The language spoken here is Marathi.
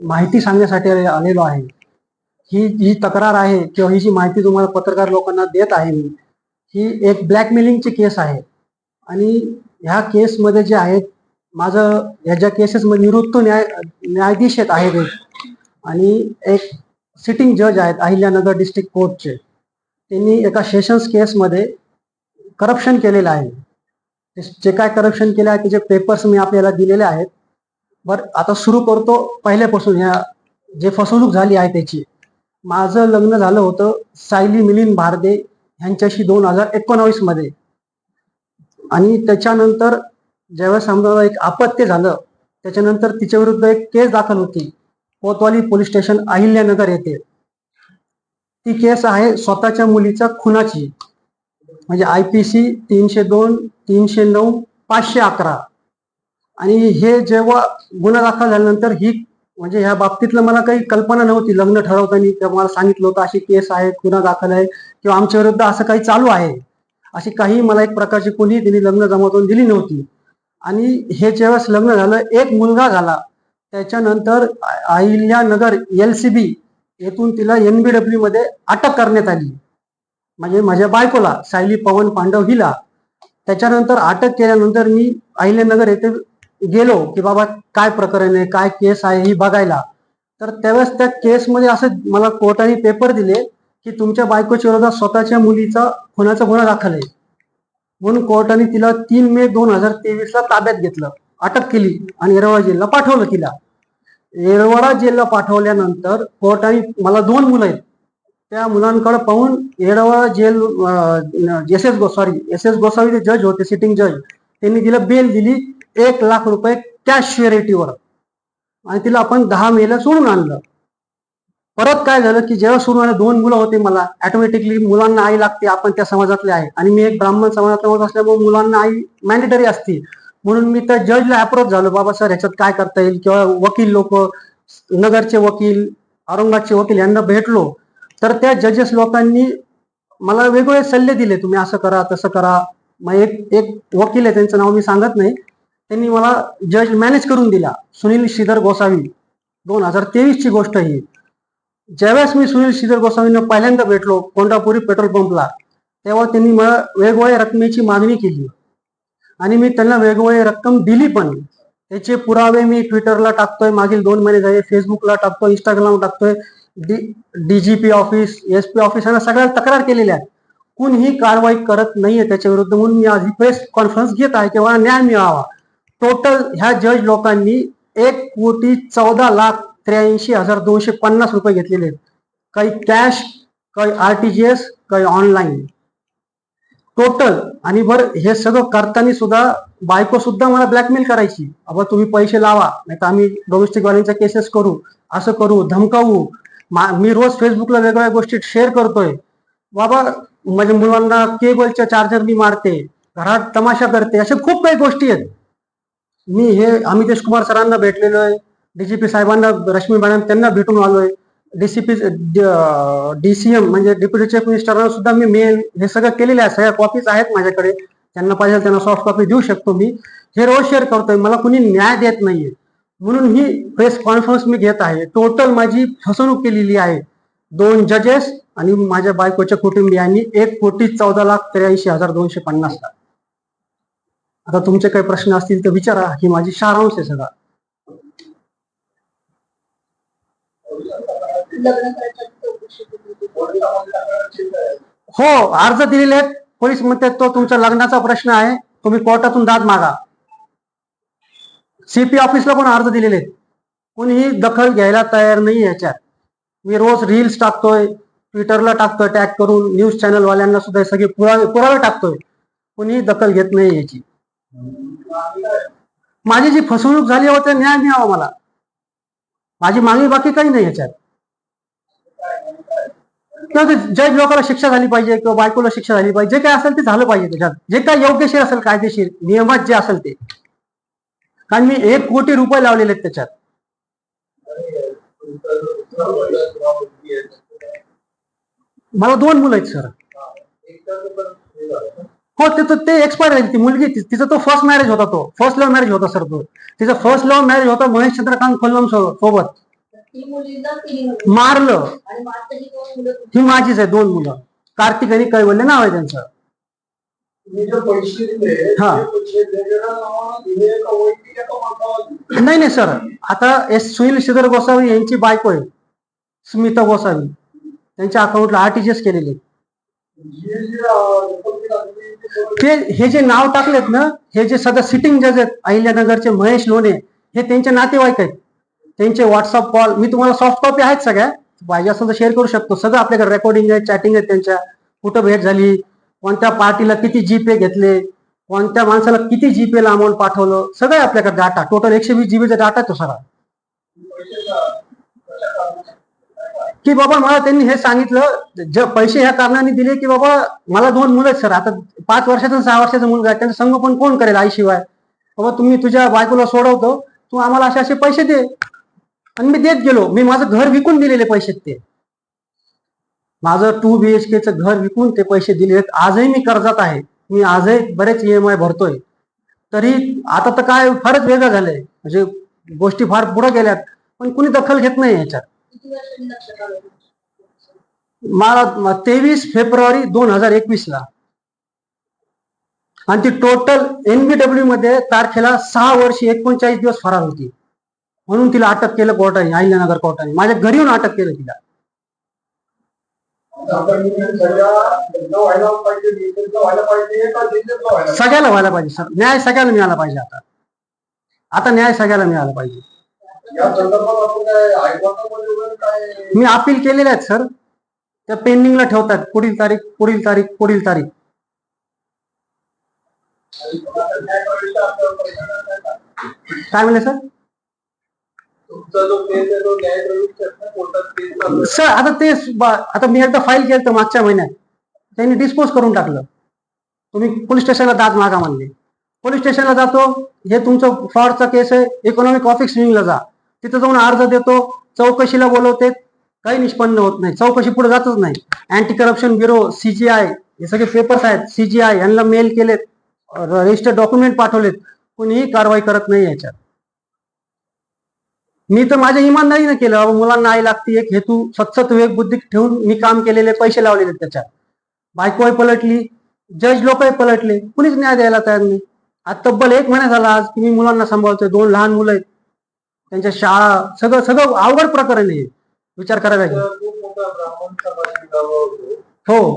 माहिती सांगण्यासाठी आलेलो आहे. ही जी तक्रार आहे किंवा ही जी माहिती तुम्हाला पत्रकार लोकांना देत आहे मी ही एक ब्लॅकमेलिंगची केस आहे. आणि ह्या केसमध्ये जे आहेत माझं ह्या ज्या केसेसमध्ये निवृत्त न्याय न्यायाधीश आहेत आहेत. एक आणि एक सिटिंग जज आहेत अहिल्यानगर डिस्ट्रिक्ट कोर्टचे त्यांनी एका सेशन्स केसमध्ये करप्शन केलेलं आहे. जे काय करप्शन केलं आहे त्याचे पेपर्स मी आपल्याला दिलेले आहेत. बर आता सुरू करतो पहिल्यापासून. ह्या जे फसवणूक झाली आहे त्याची. माझं लग्न झालं होतं सायली मिलिंद भारदे यांच्याशी दोन हजार एकोणावीसमध्ये. आणि त्याच्यानंतर ज्यावेळेस आम्हाला एक अपत्य झालं त्याच्यानंतर तिच्या विरुद्ध एक केस दाखल होती. कोतवाली पोलीस स्टेशन अहिल्यानगर येथे. ती केस आहे स्वतःच्या मुलीच्या खुनाची. म्हणजे आय पी सी तीनशे दोन तीनशे नऊ पाचशे अकरा. आणि हे जेव्हा गुन्हा दाखल झाल्यानंतर ही म्हणजे ह्या बाबतीतलं मला काही कल्पना नव्हती लग्न ठरवताना तेव्हा मला सांगितलं होतं अशी केस आहे गुन्हा दाखल आहे किंवा आमच्या विरुद्ध असं काही चालू आहे. अशी काही मला एक प्रकारची कोणी तिने लग्न जमावून दिली नव्हती. आणि हे ज्यावेळेस लग्न झालं एक मुलगा झाला. त्याच्यानंतर अहिल्यानगर एल सी बी येथून तिला एन बी मध्ये अटक करण्यात आली. म्हणजे माझ्या बायकोला सायली पवन पांडव हिला. त्याच्यानंतर अटक केल्यानंतर मी अहिल्यानगर येथे गेलो की बाबा काय प्रकरण आहे काय केस आहे ही बघायला. तर त्यावेळेस त्या केसमध्ये असं मला कोर्टाने पेपर दिले की तुमच्या बायकोच्या विरोधात स्वतःच्या मुलीचा खुनाचा गुन्हा दाखल आहे. म्हणून कोर्टाने तिला तीन मे दोन हजार तेवीस ला ताब्यात घेतलं अटक केली आणि येरवडा जेलला पाठवलं तिला. येरवडा जेलला पाठवल्यानंतर कोर्टाने मला दोन मुलं आहेत. त्या मुलांकडे पाहून Yerwada jail S S Gosavi S S Gosavi ते जज होते सिटिंग जज त्यांनी तिला बेल दिली. एक लाख रुपये कॅश शुअरिटीवर आणि तिला आपण दहा मेला सोडून आणलं. परत काय झालं की जेव्हा सुरू आलं दोन मुलं होती मला ऑटोमॅटिकली मुलांना आई लागते आपण त्या समाजातले आहे. आणि मी एक ब्राह्मण समाजातला होत असल्यामुळे मुलांना आई मॅन्डेटरी असते. म्हणून मी त्या जजला अप्रोच झालो बाबा सर ह्याच्यात काय करता येईल? किंवा वकील लोक नगरचे वकील औरंगाबादचे वकील यांना भेटलो. तर त्या जजेस लोकांनी मला वेगवेगळे सल्ले दिले तुम्ही असं करा तसं करा. मग एक एक वकील आहे त्यांचं नाव मी सांगत नाही. त्यांनी मला जज मॅनेज करून दिला. सुनील श्रीधर गोसावी. दोन हजार तेवीसची गोष्ट ही. ज्यावेळेस मी सुनील श्रीधर गोसावींना पहिल्यांदा भेटलो कोंडापुरी पेट्रोल पंपला तेव्हा त्यांनी मला वेगवेगळ्या रकमेची मागणी केली. आणि मी त्यांना वेगवेगळी रक्कम दिली पण. त्याचे पुरावे मी ट्विटरला टाकतोय मागील दोन महिने झाले फेसबुकला टाकतोय इंस्टाग्राम टाकतोय. D G P office S P office यांना सगळ्या तक्रार केलेल्या आहेत. कुणीही कारवाई करत नाहीये त्याच्या विरुद्ध म्हणून मी आज ही प्रेस कॉन्फरन्स घेत आहे. किंवा न्याय मिळावा. टोटल ह्या जज लोकांनी एक कोटी चौदा लाख त्र्याऐंशी हजार दोनशे पन्नास रुपये घेतलेले आहेत. काही कॅश काही आरटीजीएस काही ऑनलाईन टोटल आणि बरं हे सगळं करताना सुद्धा बायको सुद्धा मला ब्लॅकमेल करायची. अबा तुम्ही पैसे लावा नाही तर आम्ही डोमेस्टिक वाल्यांच्या केसेस करू असं करू धमकावू. मी रोज फेसबुकला वेगवेगळ्या गोष्टी शेअर करतोय. बाबा माझ्या मुलांना केबलच्या चार्जर मी मारते घरात तमाशा करते अशा खूप काही गोष्टी आहेत. मी हे अमितेश कुमार सरांना भेटलेलो आहे. डीजीपी साहेबांना रश्मी मॅडम त्यांना भेटून आलोय डीसीपी डीसीएम म्हणजे डिप्युटी चीफ मिनिस्टरांना सुद्धा मी मेल हे सगळं केलेलं आहे सगळ्या कॉपीज आहेत माझ्याकडे. त्यांना पाहिजे त्यांना सॉफ्ट कॉपी देऊ शकतो मी. हे रोज शेअर करतोय. मला कुणी न्याय देत नाहीये. म्हणून ही प्रेस कॉन्फरन्स मी घेत आहे. टोटल माझी फसवणूक केलेली आहे. दोन जजेस आणि माझ्या बायकोच्या कुटुंबियांनी एक कोटी चौदा लाख त्र्याऐंशी हजार दोनशे पन्नास लाख. आता तुमचे काही प्रश्न असतील तर विचारा ही माझी सारांश आहे सगळा. हो अर्ज दिलेले आहेत. पोलीस म्हणतात तो तुमच्या लग्नाचा प्रश्न आहे. तुम्ही कोर्टातून दाद मागा. सीपी ऑफिसला पण अर्ज दिलेले आहेत. कोणीही दखल घ्यायला तयार नाही याच्यात. मी रोज रील्स टाकतोय ट्विटरला टाकतोय टॅग करून न्यूज चॅनलवाल्यांना सुद्धा सगळे पुरावे पुरावे टाकतोय. कोणीही दखल घेत नाही याची. माझी जी फसवणूक झाली होती न्याय मिळावा मला. माझी मागणी बाकी काही नाही याच्यात. किंवा जज लोकांना शिक्षा झाली पाहिजे किंवा बायकोला शिक्षा झाली पाहिजे जे काय असेल ते झालं पाहिजे त्याच्यात. जे काय योग्यशीर असेल कायदेशीर नियमात जे असेल ते. कारण मी एक कोटी रुपये लावलेले आहेत त्याच्यात. मला दोन मुलं आहेत सर. हो ते तर- ते एक्सपायर झाली ती मुलगी. ति- तिचा तो फर्स्ट मॅरेज होता तो. फर्स्ट लव्ह मॅरेज होता सर तो. तिचा फर्स्ट लव्ह मॅरेज होता महेश चंद्रकांत खोल्लम सो- सोबत. मारलं. ही माझीच आहे दोन मुलं. कार्तिक आणि कैवल्य नाव आहे त्यांचं. हा. नाही नाही सर आता एस सुनील श्रीधर गोसावी यांची बायको आहे. स्मिता गोसावी. त्यांच्या अकाउंटला आरटीजीएस केलेले ते हे जे नाव टाकलेत ना हे जे सध्या सिटिंग जज आहेत अहिल्यानगरचे महेश लोणे हे त्यांचे नातेवाईक आहेत. त्यांचे व्हॉट्सअप कॉल मी तुम्हाला सॉफ्ट कॉपी आहेत सगळ्या. पाहिजे असेल तर शेअर करू शकतो. सगळं आपल्याकडे रेकॉर्डिंग आहे चॅटिंग आहे त्यांच्या. कुठं भेट झाली कोणत्या पार्टीला किती जीपे घेतले कोणत्या माणसाला किती जीपेला अमाऊंट पाठवलं सगळं आपल्याकडे डाटा टोटल एकशे वीस जीबीचा डाटा तो सगळा. की बाबा मला त्यांनी हे सांगितलं जे पैसे ह्या कारणाने दिले की बाबा मला दोन मुलं आहेत सर. आता पाच वर्षाचा सहा वर्षाचा मुलगा आहे. त्यांचं संगोपन कोण करेल आईशिवाय? बाबा तुम्ही तुझ्या बायकोला सोडवतो. तू आम्हाला असे असे पैसे दे. आणि मी देत गेलो. मी माझं घर विकून दिलेले पैसे ते. माझं टू बीएचकेचं घर विकून ते पैसे दिले आजही मी कर्जात आहे. मी आजही बरेच ईएमआय भरतोय. तरी आता तर काय फारच वेगळं झालंय. म्हणजे गोष्टी फार पुढे गेल्यात. पण कुणी दखल घेत नाही याच्यात. मला तेवीस फेब्रुवारी दोन हजार एकवीस ला आणि ती टोटल एनबीडब्ल्यू मध्ये तारखेला सहा वर्षी एकोणचाळीस दिवस फरार होती. म्हणून तिला अटक केलं कोर्टाने अहिल्यानगर कोर्टाने. माझ्या घरी येऊन अटक केलं तिला. सगळ्याला व्हायला पाहिजे सर. न्याय सगळ्याला मिळाला पाहिजे आता. आता न्याय सगळ्याला मिळाला पाहिजे. या संदर्भात आपण काय हायकोर्टामध्ये वगैरे काय मी अपील केलेले आहेत सर. त्या पेंडिंगला ठेवतात. पुढील तारीख पुढील तारीख पुढील तारीख. न्याय प्रविष्ट पैशाला काय म्हणले सर? तुमचा जो केस आहे तो न्याय प्रविष्ट आहे ना, कोर्टात केस चालू आहे. सर आता ते ब- आता मी एकदा फाईल केलं मागच्या महिन्यात. त्यांनी डिस्पोज करून टाकलं. तुम्ही पोलीस स्टेशनला दाद मागा म्हणले. पोलीस स्टेशनला जातो. हे तुमचं फ्रॉडचा केस आहे. इकॉनॉमिक ऑफिस विंगला जा. तिथं जाऊन अर्ज देतो चौकशीला बोलवते. काही निष्पन्न होत नाही. चौकशी पुढे जातच नाही. अँटी करप्शन ब्युरो सीजीआय हे सगळे पेपर्स आहेत. सीजीआय यांना मेल केलेत. रजिस्टर डॉक्युमेंट पाठवलेत. कोणीही कारवाई करत नाही याच्यात. मी तर माझ्या इमानदारीनं केलं. बाबा मुलांना आई लागते एक हेतू सतसत विवेक बुद्धी ठेवून मी काम केलेले पैसे लावलेले त्याच्यात. बायकोही पलटली जज लोकही पलटले. कुणीच न्याय द्यायला तयार नाही. आज तब्बल एक महिना झाला आज की मी मुलांना सांभाळतोय. दोन लहान मुलं आहेत. त्यांच्या शाळा सगळं सगळं अवघड प्रकरण आहे. विचार करायला हो.